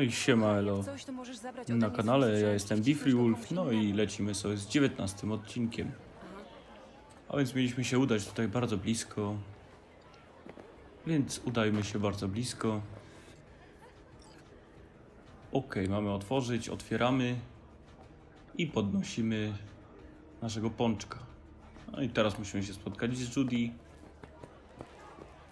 No i siema elo. Coś, to możesz zabrać ode Na mnie kanale ja sprzęt jestem go Wolf, no i innemu. lecimy sobie z 19 odcinkiem. A więc mieliśmy się udać tutaj bardzo blisko. Więc udajmy się bardzo blisko. Ok, mamy otworzyć, otwieramy i podnosimy naszego pączka. No i teraz musimy się spotkać z Judy.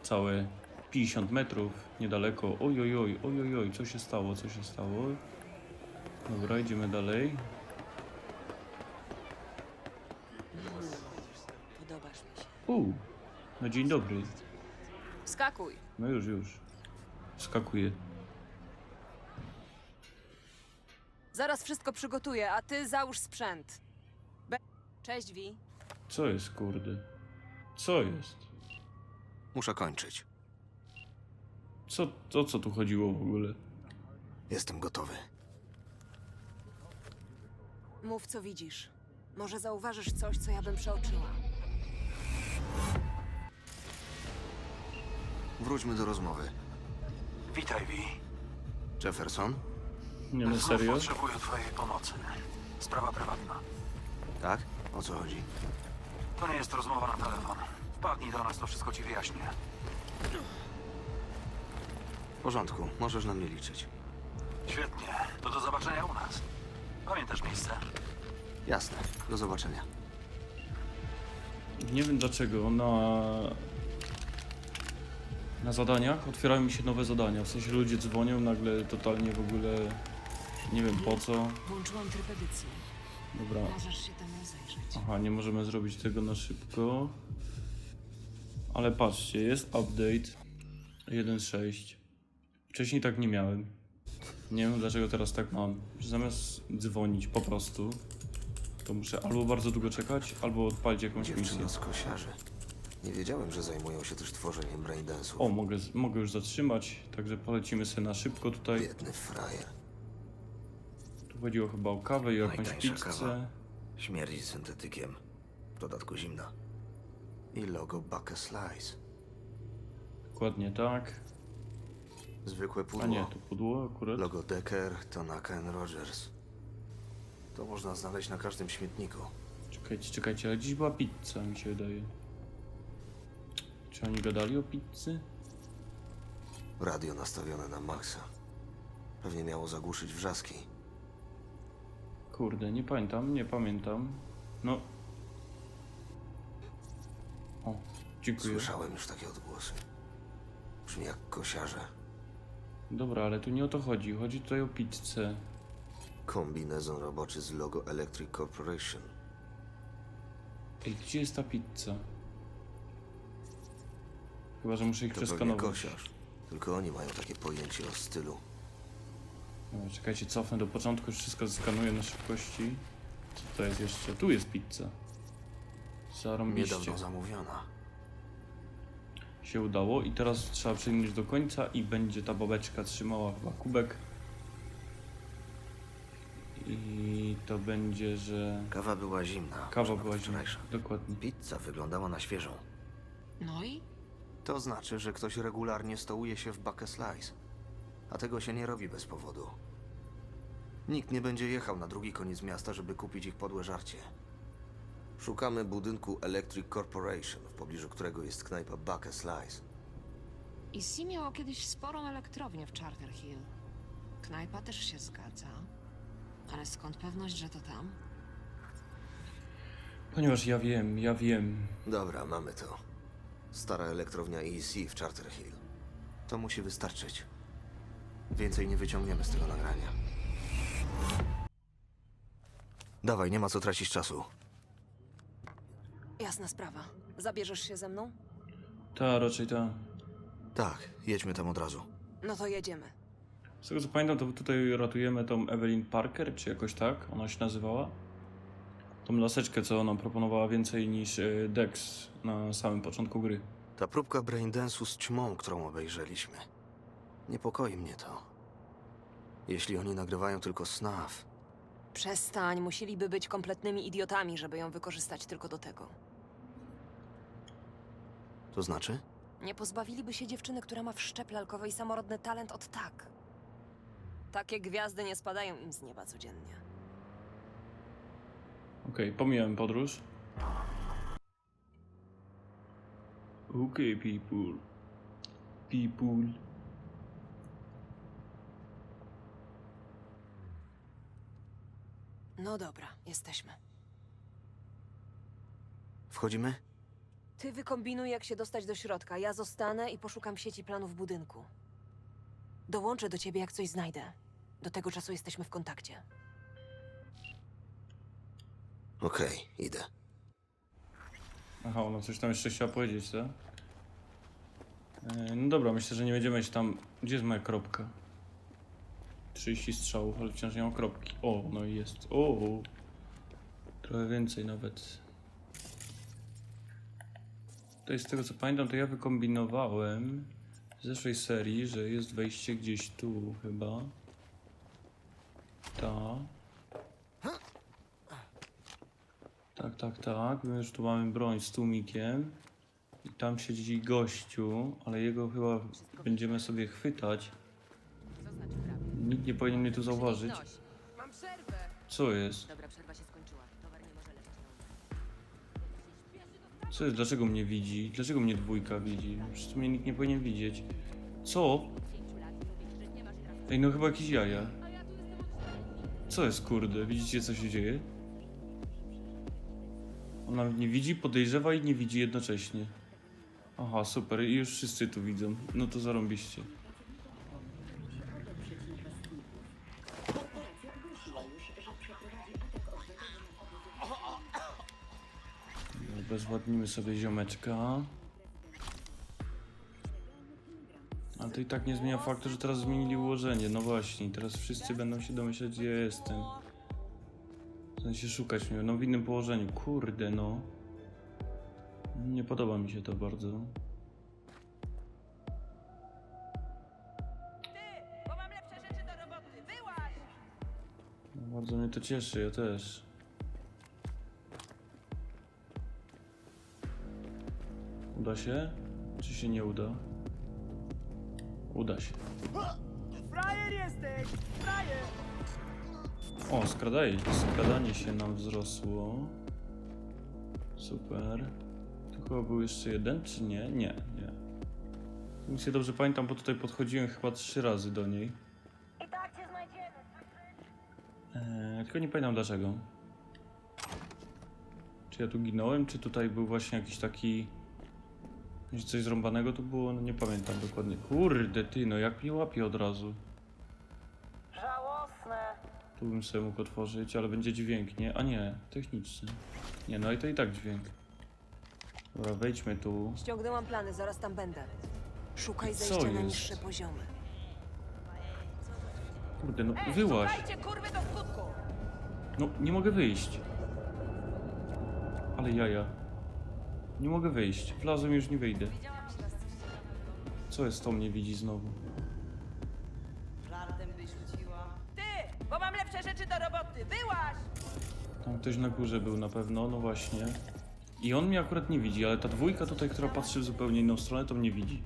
Całe 50 metrów niedaleko. Oj, oj, oj, oj, oj, oj, co się stało, co się stało? Dobra, idziemy dalej. Podobasz mi się. U, no dzień dobry. Skakuj. No już, już. Skakuję. Zaraz wszystko przygotuję, a ty załóż sprzęt. Be Cześć, Wi. Co jest, kurde? Co jest? Muszę kończyć. Co, o co tu chodziło w ogóle? Jestem gotowy. Mów, co widzisz. Może zauważysz coś, co ja bym przeoczyła. Wróćmy do rozmowy. Witaj, Vi. Jefferson? Nie no Znów serio? potrzebuję twojej pomocy. Sprawa prywatna. Tak? O co chodzi? To nie jest rozmowa na telefon. Wpadnij do nas, to wszystko ci wyjaśnię. W porządku, możesz na mnie liczyć. Świetnie. To do zobaczenia u nas. Pamiętasz miejsce? Jasne, do zobaczenia. Nie wiem dlaczego na... Na zadaniach otwierają mi się nowe zadania. W sensie ludzie dzwonią nagle totalnie w ogóle... Nie wiem po co. Włączyłam tryb edycji. Dobra. Możesz się tam zajrzeć. Aha, nie możemy zrobić tego na szybko. Ale patrzcie, jest update 1.6. Wcześniej tak nie miałem. Nie wiem dlaczego teraz tak mam. Że zamiast dzwonić po prostu, to muszę albo bardzo długo czekać, albo odpalić jakąś misję. Dziewczyno z kosiarzy. Nie wiedziałem, że zajmują się też tworzeniem braindance'ów. O, mogę, mogę już zatrzymać, także polecimy sobie na szybko tutaj. Biedny frajer. Tu chodziło chyba o kawę i o jakąś Najtańsza pizzę. kawa. Śmierdzi syntetykiem. W dodatku zimna. I logo Bucka Slice. Dokładnie tak. Zwykłe pudło. A nie, tu pudło akurat. Logo Decker, Tanaka and Rogers. To można znaleźć na każdym śmietniku. Czekajcie, czekajcie, ale dziś była pizza, mi się wydaje. Czy oni gadali o pizzy? Radio nastawione na maksa. Pewnie miało zagłuszyć wrzaski. Kurde, nie pamiętam, nie pamiętam. No. O, dziękuję. Słyszałem już takie odgłosy. Brzmi jak kosiarze. Dobra, ale tu nie o to chodzi. Chodzi tutaj o pizzę. Kombinezon roboczy z logo Electric Corporation. Ej, gdzie jest ta pizza? Chyba, że muszę ich To pewnie przeskanować. kosiarz. Tylko oni mają takie pojęcie o stylu. Dobra, czekajcie, cofnę do początku, już wszystko zeskanuję na szybkości. Co to jest jeszcze? Tu jest pizza. Zarąbiście. Niedawno zamówiona. Się udało i teraz trzeba przegnieść do końca i będzie ta babeczka trzymała chyba kubek. I to będzie, że Kawa była zimna. kawa była zimna. wczorajsza. Dokładnie. Pizza wyglądała na świeżą. No i? To znaczy, że ktoś regularnie stołuje się w Bucka Slice. A tego się nie robi bez powodu. Nikt nie będzie jechał na drugi koniec miasta, żeby kupić ich podłe żarcie. Szukamy budynku Electric Corporation, w pobliżu którego jest knajpa Bucka Slice. IC miało kiedyś sporą elektrownię w Charter Hill. Knajpa też się zgadza. Ale skąd pewność, że to tam? Ponieważ ja wiem, ja wiem. Dobra, mamy to. Stara elektrownia EEC w Charter Hill. To musi wystarczyć. Więcej nie wyciągniemy z tego nagrania. Dawaj, nie ma co tracić czasu. Jasna sprawa. Zabierzesz się ze mną? Ta, raczej ta. Tak, jedźmy tam od razu. No to jedziemy. Z tego co pamiętam, to tutaj ratujemy tą Evelyn Parker, czy jakoś tak ona się nazywała. Tą laseczkę, co ona proponowała więcej niż e, Dex na samym początku gry. Ta próbka braindance'u z ćmą, którą obejrzeliśmy. Niepokoi mnie to. Jeśli oni nagrywają tylko snuff, Przestań, musieliby być kompletnymi idiotami, żeby ją wykorzystać tylko do tego. To znaczy? Nie pozbawiliby się dziewczyny, która ma w szczep lalkowej samorodny talent od tak. Takie gwiazdy nie spadają im z nieba codziennie. Okej, pomijałem podróż. Okej, people. People. No dobra, jesteśmy. Wchodzimy? Ty wykombinuj, jak się dostać do środka. Ja zostanę i poszukam sieci planów budynku. Dołączę do ciebie, jak coś znajdę. Do tego czasu jesteśmy w kontakcie. Okej, idę. Aha, ona coś tam jeszcze chciała powiedzieć, tak? E, No dobra, myślę, że nie będziemy się tam... Gdzie jest moja kropka? 30 strzałów, ale wciąż nie mam kropki. O, no i jest. O, trochę więcej nawet. To jest z tego co pamiętam, to ja wykombinowałem w zeszłej serii, że jest wejście gdzieś tu chyba. Ta. Tak, tak, tak. My już tu mamy broń z tłumikiem. I tam siedzi gościu, ale jego chyba będziemy sobie chwytać. Znaczy? Nikt nie powinien mnie tu zauważyć. Co jest? Co jest? Dlaczego mnie widzi? Dlaczego mnie dwójka widzi? Przecież mnie nikt nie powinien widzieć. Co? Ej, no chyba jakieś jaja. Co jest, kurde? Widzicie, co się dzieje? On nawet nie widzi, podejrzewa i nie widzi jednocześnie. Aha, super. I już wszyscy tu widzą. No to zarąbiście. Bezładnimy sobie ziomeczka. Ale to i tak nie zmienia faktu, że teraz zmienili ułożenie. No właśnie, teraz wszyscy będą się domyślać, gdzie ja jestem. W sensie szukać mnie, no w innym położeniu. Kurde, no. Nie podoba mi się to bardzo. Bo mam lepsze rzeczy do roboty. Wyłaź! No, bardzo mnie to cieszy, ja też. Uda się? Czy się nie uda? Uda się. Frajer jesteś! Frajer! O, skradaj, skradanie się nam wzrosło. Super. Tu chyba był jeszcze jeden, czy nie? Nie, nie. Jeśli dobrze pamiętam, bo tutaj podchodziłem chyba trzy razy do niej. I tak cię znajdziemy. Eee, tylko nie pamiętam dlaczego. Czy ja tu ginąłem, czy tutaj był właśnie jakiś taki... Że coś zrąbanego tu było? No nie pamiętam dokładnie. Kurde ty, no jak mnie łapie od razu. Żałosne. Tu bym sobie mógł otworzyć, ale będzie dźwięk, nie? A nie, techniczny. Nie, no i to i tak dźwięk. Dobra, wejdźmy tu. Ściągnęłam plany, zaraz tam będę. Szukaj Co zejścia na jest? niższe poziomy. Kurde, no Ej, wyłaź. szukajcie kurwy do skutku! No, nie mogę wyjść. Ale jaja. Nie mogę wyjść. Wlazłem już nie wyjdę. Co jest to mnie widzi znowu? Żartem byś rzuciła. Ty! Bo mam lepsze rzeczy do roboty. Tam ktoś na górze był na pewno, no właśnie. I on mnie akurat nie widzi, ale ta dwójka tutaj, która patrzy w zupełnie inną stronę, to mnie widzi.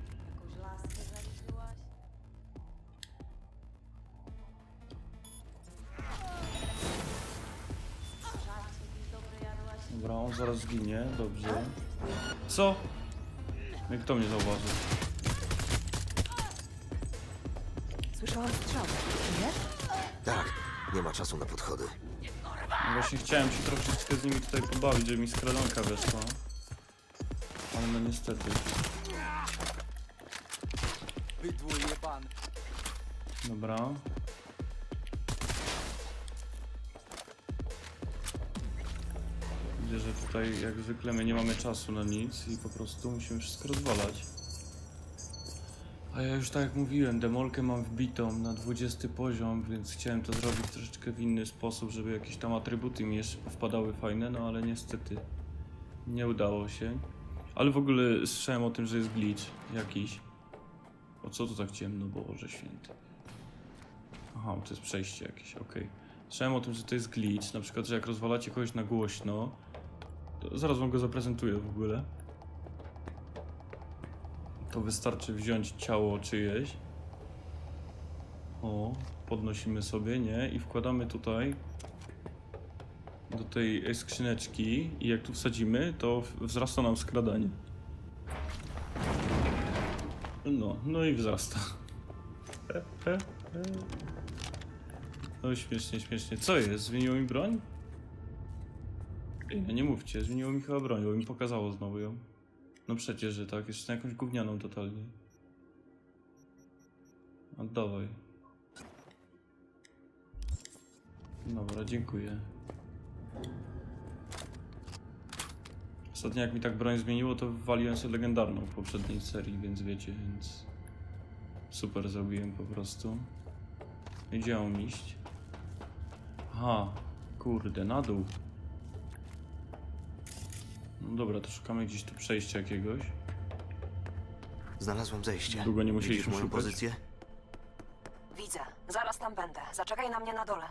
Dobra, on zaraz zginie, dobrze. Co? Jak kto mnie zauważył? Słyszałam strzały. Wiesz? Tak, nie ma czasu na podchody. No właśnie chciałem się troszeczkę z nimi tutaj pobawić, żeby mi skradanka weszła. Ale no niestety. Bydło pan. Dobra. Widzę, że tutaj jak zwykle my nie mamy czasu na nic i po prostu musimy wszystko rozwalać. A ja już tak jak mówiłem, demolkę mam wbitą na 20 poziom, więc chciałem to zrobić troszeczkę w inny sposób, żeby jakieś tam atrybuty mi jeszcze wpadały fajne, no ale niestety nie udało się. Ale w ogóle słyszałem o tym, że jest glitch jakiś. O co tu tak ciemno, Boże święty. Aha, to jest przejście jakieś, okej. Słyszałem o tym, że to jest glitch, na przykład, że jak rozwalacie kogoś na głośno, zaraz wam go zaprezentuję w ogóle. To wystarczy wziąć ciało czyjeś. O, podnosimy sobie, nie? I wkładamy tutaj do tej skrzyneczki i jak tu wsadzimy, to wzrasta nam skradanie. No, no i wzrasta. No śmiesznie, śmiesznie. Co jest? Zmieniło mi broń? Ej, no nie mówcie, zmieniło mi chyba broń, bo mi pokazało znowu ją. No przecież, że tak, jeszcze na jakąś gównianą totalnie. Oddawaj. Dobra, dziękuję. Ostatnio jak mi tak broń zmieniło, to waliłem sobie legendarną w poprzedniej serii, więc wiecie, więc... Super zrobiłem po prostu. Gdzie mam iść? Aha, kurde, na dół. No dobra, to szukamy gdzieś tu przejścia jakiegoś. Znalazłem zejście. Długo nie Widzisz musieliśmy moją szukać. pozycję? Widzę. Zaraz tam będę. Zaczekaj na mnie na dole.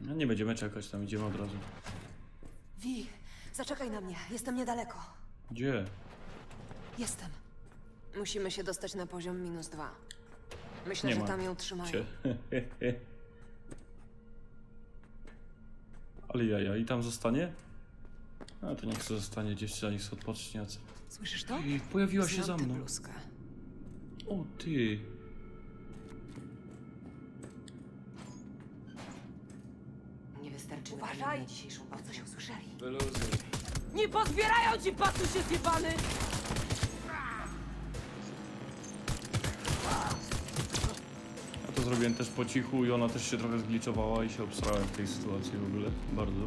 No nie będziemy czekać, tam idziemy od razu. Wi, zaczekaj na mnie. Jestem niedaleko. Gdzie? Jestem. Musimy się dostać na poziom minus dwa. Myślę, Nie że ma tam ją trzymają. Cie. Ale jaja, i tam zostanie? A to niech sobie zostanie, dziewczyna niech sobie odpocznie. a co? Słyszysz to? Ej, pojawiła się Znam za tę mną. bluzkę. O ty. Nie wystarczy Uważaj! na dzisiejszą o coś usłyszeli. Wyluzuj. Nie pozbierają ci patusie zjebany! Ja to zrobiłem też po cichu i ona też się trochę zgliczowała i się obsrałem w tej sytuacji w ogóle. Bardzo.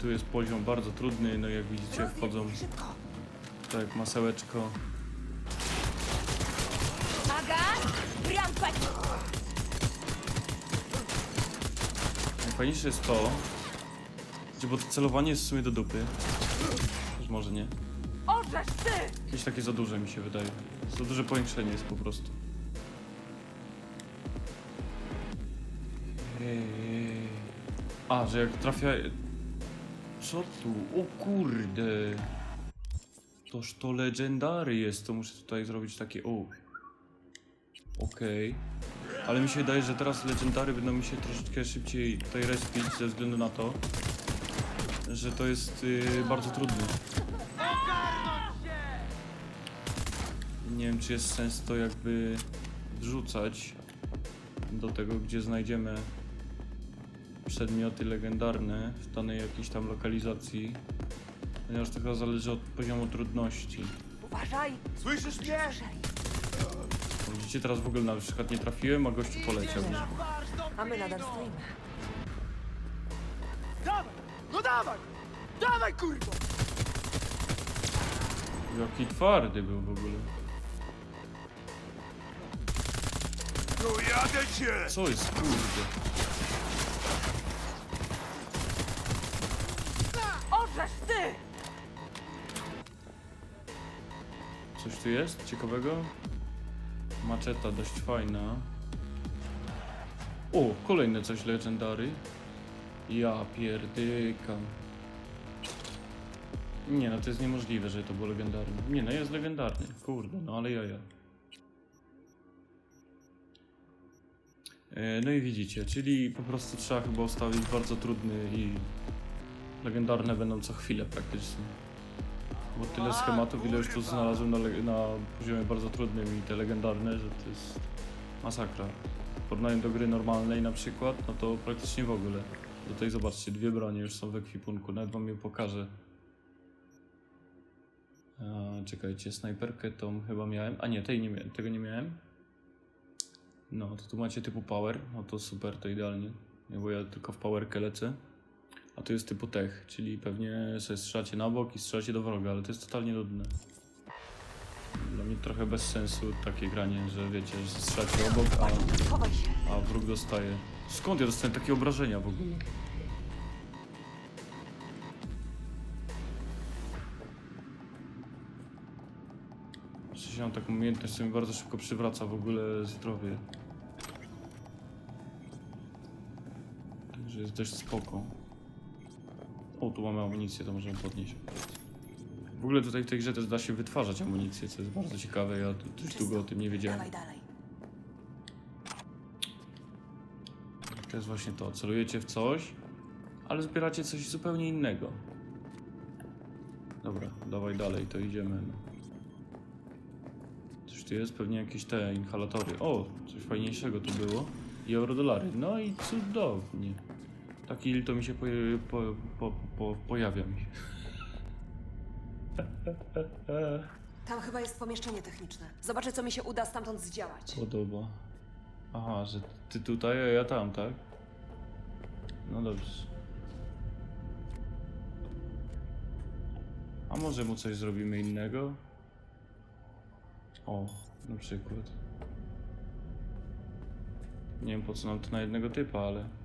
Tu jest poziom bardzo trudny, no i jak widzicie wchodzą tak masełeczko. Najfajniejsze jest to, bo to celowanie jest w sumie do dupy. Też może nie. Orzesz ty! Jakieś takie za duże mi się wydaje. Za duże powiększenie jest po prostu. A, że jak trafia... Co tu? O kurde! Toż to legendary jest, to muszę tutaj zrobić takie... O. Okej. Ale mi się wydaje, że teraz legendary będą mi się troszeczkę szybciej tutaj respić ze względu na to, że to jest y, bardzo trudne. Nie wiem, czy jest sens to jakby wrzucać do tego, gdzie znajdziemy przedmioty legendarne w danej jakiejś tam lokalizacji, ponieważ to chyba zależy od poziomu trudności. Uważaj! Słyszysz mnie? Słyszeli. Widzicie, teraz w ogóle na przykład nie trafiłem, a gościu poleciał. A my nadal stoimy. Dawaj! No dawaj! Dawaj, kurwa! Jaki twardy był w ogóle. No jadę cię! Co jest, kurde? Ty! Coś tu jest ciekawego? Maczeta dość fajna. O, kolejne coś legendary. Ja pierdykam. Nie no, to jest niemożliwe, że to było legendarne. Nie no, jest legendarny. Kurde, no ale jaja. E, No i widzicie, czyli po prostu trzeba chyba ustawić bardzo trudny i legendarne będą co chwilę praktycznie. Bo tyle schematów, ile już tu znalazłem na, na poziomie bardzo trudnym i te legendarne, że to jest masakra. W porównaniu do gry normalnej na przykład, no to praktycznie w ogóle. Tutaj zobaczcie, dwie bronie już są w ekwipunku, nawet wam je pokażę. A, czekajcie, snajperkę tą chyba miałem, a nie, tej nie tego nie miałem. No, to tu macie typu power, no to super, to idealnie, nie, bo ja tylko w powerkę lecę. A to jest typu tech, czyli pewnie sobie strzelacie na bok i strzelacie do wroga, ale to jest totalnie nudne. Dla mnie trochę bez sensu takie granie, że wiecie, że strzelacie obok, a, a wróg dostaje. Skąd ja dostałem takie obrażenia w ogóle? Przecież mam taką umiejętność, co mi bardzo szybko przywraca w ogóle zdrowie. Także Że jest dość spoko. O, tu mamy amunicję, to możemy podnieść. W ogóle tutaj w tej grze też da się wytwarzać amunicję, co jest bardzo ciekawe. Ja dość długo o tym nie wiedziałem. Dawaj dalej. To jest właśnie to. Celujecie w coś, ale zbieracie coś zupełnie innego. Dobra, dawaj dalej, to idziemy. Coś tu jest, pewnie jakieś te inhalatory. O, coś fajniejszego tu było. I eurodolary. No i cudownie. Taki il to mi się poje, po, po, po, pojawia mi. się. Tam chyba jest pomieszczenie techniczne. Zobaczę, co mi się uda stamtąd zdziałać. Podoba. Aha, że ty tutaj, a ja tam, tak? No dobrze. A może mu coś zrobimy innego? O, na przykład. Nie wiem po co nam to na jednego typa, ale...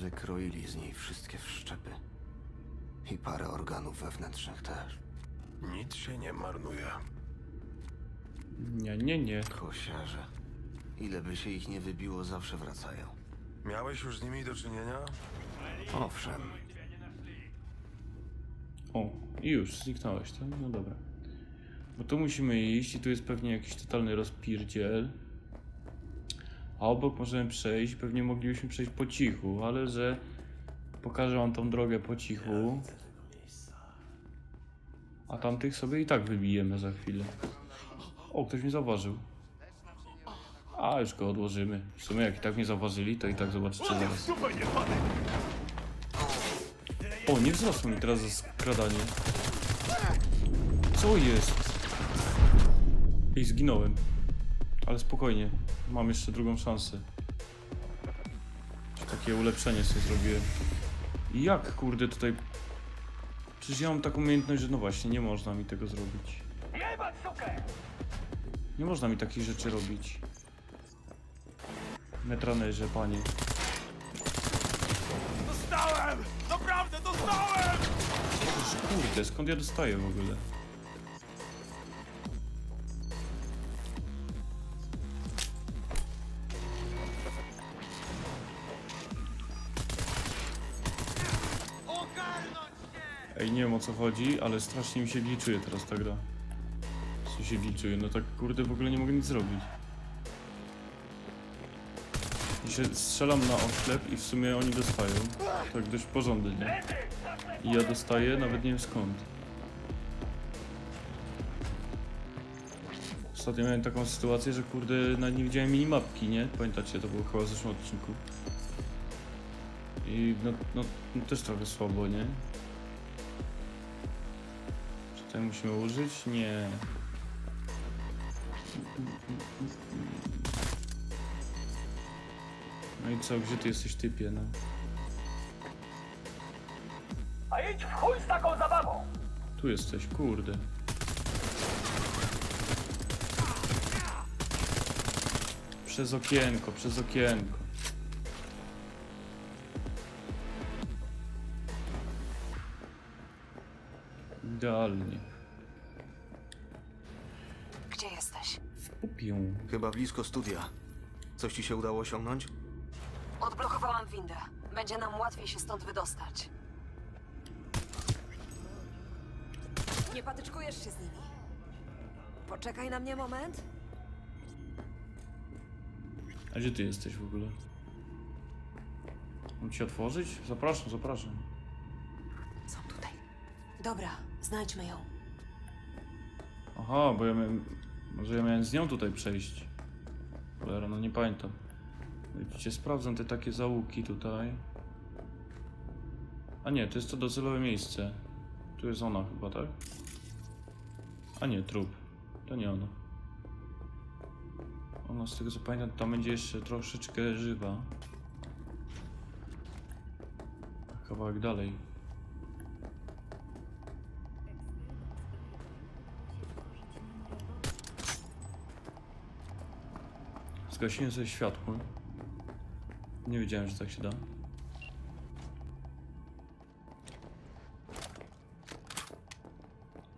Wykroili z niej wszystkie wszczepy. I parę organów wewnętrznych też. Nic się nie marnuje. Nie, nie, nie. Kosiarze. Ile by się ich nie wybiło, zawsze wracają. Miałeś już z nimi do czynienia? Owszem, O, i już, zniknąłeś, tak? No dobra. Bo tu musimy iść i tu jest pewnie jakiś totalny rozpierdziel. A obok możemy przejść, pewnie moglibyśmy przejść po cichu, ale że pokażę wam tą drogę po cichu. A tamtych sobie i tak wybijemy za chwilę. O, ktoś mnie zauważył. A, już go odłożymy. W sumie jak i tak mnie zauważyli, to i tak zobaczycie zaraz. O, nie wzrosło mi teraz za skradanie. Co jest? I zginąłem. Ale spokojnie. Mam jeszcze drugą szansę. Takie ulepszenie sobie zrobiłem. I Jak kurde tutaj... Przecież ja mam taką umiejętność, że no właśnie, nie można mi tego zrobić. Nie można mi takich rzeczy robić. Metranerze, panie. Dostałem! Naprawdę dostałem! Kurde, skąd ja dostaję w ogóle? Ej, nie wiem o co chodzi, ale strasznie mi się gliczuje teraz ta gra. Co się gliczuje? No tak kurde w ogóle nie mogę nic zrobić. I się strzelam na oślep i w sumie oni dostają. Tak dość porządnie, nie? I ja dostaję, nawet nie wiem skąd. Ostatnio miałem taką sytuację, że kurde, nawet nie widziałem minimapki, nie? Pamiętacie, to było chyba w zeszłym odcinku. I no, no, no też trochę słabo, nie? Tutaj musimy użyć? Nie. No i co, gdzie ty jesteś typie, no? A idź w chuj z taką zabawą! Tu jesteś, kurde. Przez okienko, przez okienko. Idealnie. Gdzie jesteś? Upię. chyba blisko studia. Coś ci się udało osiągnąć? Odblokowałam windę. Będzie nam łatwiej się stąd wydostać. Nie patyczkujesz się z nimi. Poczekaj na mnie moment. A gdzie ty jesteś w ogóle? Mam ci otworzyć? Zapraszam, zapraszam. Są tutaj. Dobra, znajdźmy ją. Aha, bo ja miałem... Może ja miałem z nią tutaj przejść. Cholera, no nie pamiętam. Widzicie, sprawdzam te takie załuki tutaj. A nie, to jest to docelowe miejsce. Tu jest ona chyba, tak? A nie, trup. To nie ona. Ona z tego co pamiętam, tam będzie jeszcze troszeczkę żywa. Kawałek dalej. Zgasiłem sobie światło. Nie wiedziałem, że tak się da.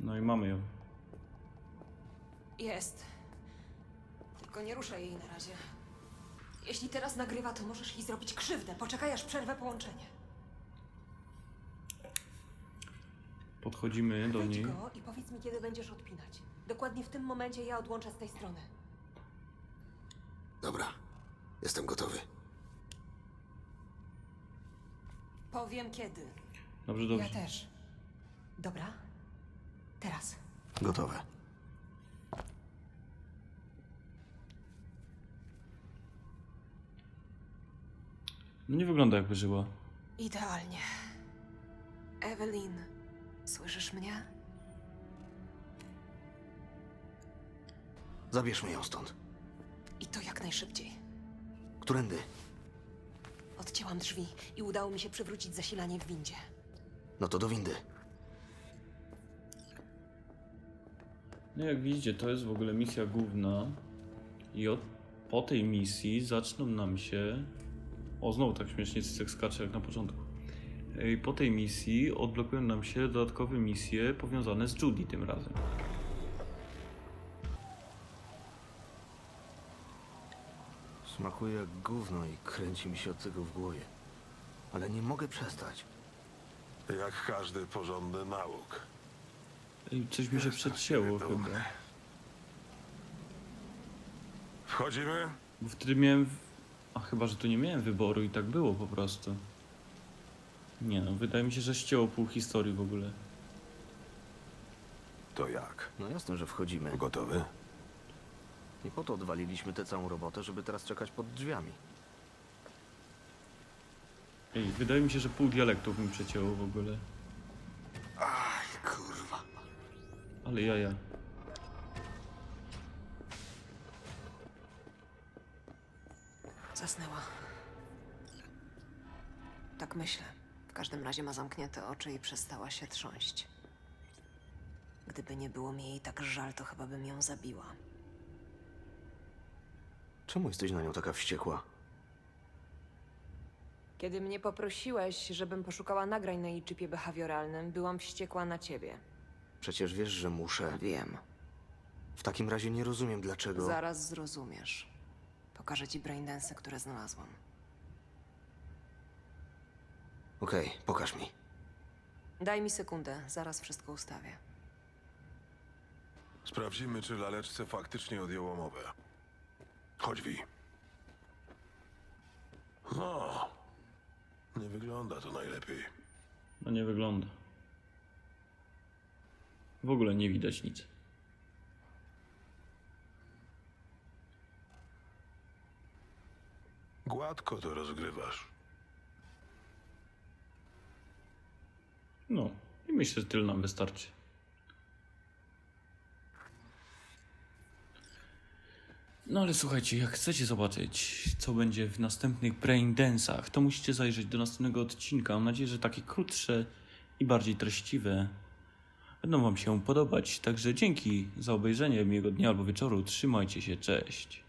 No i mamy ją. Jest. Tylko nie ruszaj jej na razie. Jeśli teraz nagrywa, to możesz jej zrobić krzywdę. Poczekaj, aż przerwę połączenie. Podchodzimy do Wejdź niej. go i powiedz mi, kiedy będziesz odpinać. Dokładnie w tym momencie ja odłączę z tej strony. Dobra, jestem gotowy. Powiem kiedy. Dobrze, dobrze. Ja też. Dobra? Teraz. Gotowe. No nie wygląda jakby żyła. Idealnie. Evelyn, słyszysz mnie? Zabierzmy ją stąd. I to jak najszybciej. Którędy? Odcięłam drzwi i udało mi się przywrócić zasilanie w windzie. No to do windy. No jak widzicie, to jest w ogóle misja główna. I od, po tej misji zaczną nam się... O, znowu tak śmiesznie cycek skacze jak na początku. I po tej misji odblokują nam się dodatkowe misje powiązane z Judy tym razem. Smakuje jak gówno i kręci mi się od tego w głowie. Ale nie mogę przestać. Jak każdy porządny nauk. Ej, coś mi się przedcięło dumny. chyba. Wchodzimy? Bo wtedy miałem... A chyba, że tu nie miałem wyboru i tak było po prostu. Nie no, wydaje mi się, że ścięło pół historii w ogóle. To jak? No jasne, że wchodzimy. Gotowy? I po to odwaliliśmy tę całą robotę, żeby teraz czekać pod drzwiami. Ej, wydaje mi się, że pół dialektów mi przecięło w ogóle. Aj, kurwa. Ale jaja. Zasnęła. Tak myślę. W każdym razie ma zamknięte oczy i przestała się trząść. Gdyby nie było mi jej tak żal, to chyba bym ją zabiła. Czemu jesteś na nią taka wściekła? Kiedy mnie poprosiłeś, żebym poszukała nagrań na jej chipie behawioralnym, byłam wściekła na ciebie. Przecież wiesz, że muszę. Wiem. W takim razie nie rozumiem dlaczego. Zaraz zrozumiesz. Pokażę ci braindensy, które znalazłam. Okej, pokaż mi. Daj mi sekundę, zaraz wszystko ustawię. Sprawdzimy, czy laleczce faktycznie odjęło mowę. Chodź, Wi. No. Nie wygląda to najlepiej. No nie wygląda. W ogóle nie widać nic. Gładko to rozgrywasz. No, i myślę, że tyle nam wystarczy. No ale słuchajcie, jak chcecie zobaczyć, co będzie w następnych Brain Dance'ach, to musicie zajrzeć do następnego odcinka. Mam nadzieję, że takie krótsze i bardziej treściwe będą Wam się podobać. Także dzięki za obejrzenie miłego dnia albo wieczoru. Trzymajcie się, cześć.